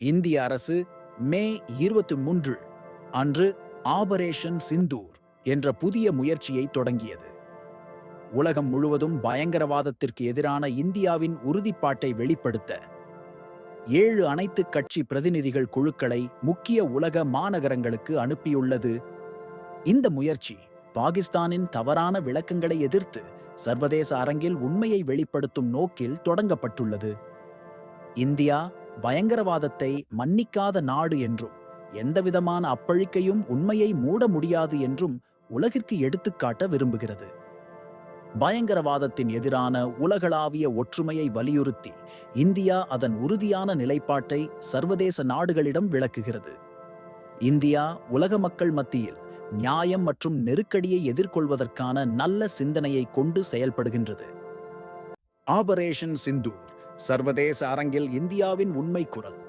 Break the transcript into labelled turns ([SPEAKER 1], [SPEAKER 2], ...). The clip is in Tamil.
[SPEAKER 1] இந்திய அரசு மே இருபத்தி மூன்று அன்று ஆபரேஷன் சிந்தூர் என்ற புதிய முயற்சியை தொடங்கியது. உலகம் முழுவதும் பயங்கரவாதத்திற்கு எதிரான இந்தியாவின் உறுதிப்பாட்டை வெளிப்படுத்த ஏழு அனைத்து கட்சி பிரதிநிதிகள் குழுக்களை முக்கிய உலக மாநகரங்களுக்கு அனுப்பியுள்ளது. இந்த முயற்சி பாகிஸ்தானின் தவறான விளக்கங்களை எதிர்த்து சர்வதேச அரங்கில் உண்மையை வெளிப்படுத்தும் நோக்கில் தொடங்கப்பட்டுள்ளது. இந்தியா பயங்கரவாதத்தை மன்னிக்காத நாடு என்றும் எந்தவிதமான அப்பழிக்கையும் உண்மையை மூட முடியாது என்றும் உலகிற்கு எடுத்துக்காட்ட விரும்புகிறது. பயங்கரவாதத்தின் எதிரான உலகளாவிய ஒற்றுமையை வலியுறுத்தி இந்தியா அதன் உறுதியான நிலைப்பாட்டை சர்வதேச நாடுகளிடம் விளக்குகிறது. இந்தியா உலக மக்கள் மத்தியில் நியாயம் மற்றும் நெருக்கடியை எதிர்கொள்வதற்கான நல்ல சிந்தனையை கொண்டு செயல்படுகின்றது. ஆபரேஷன் சிந்தூர் சர்வதேச அரங்கில் இந்தியாவின் உண்மை குரல்.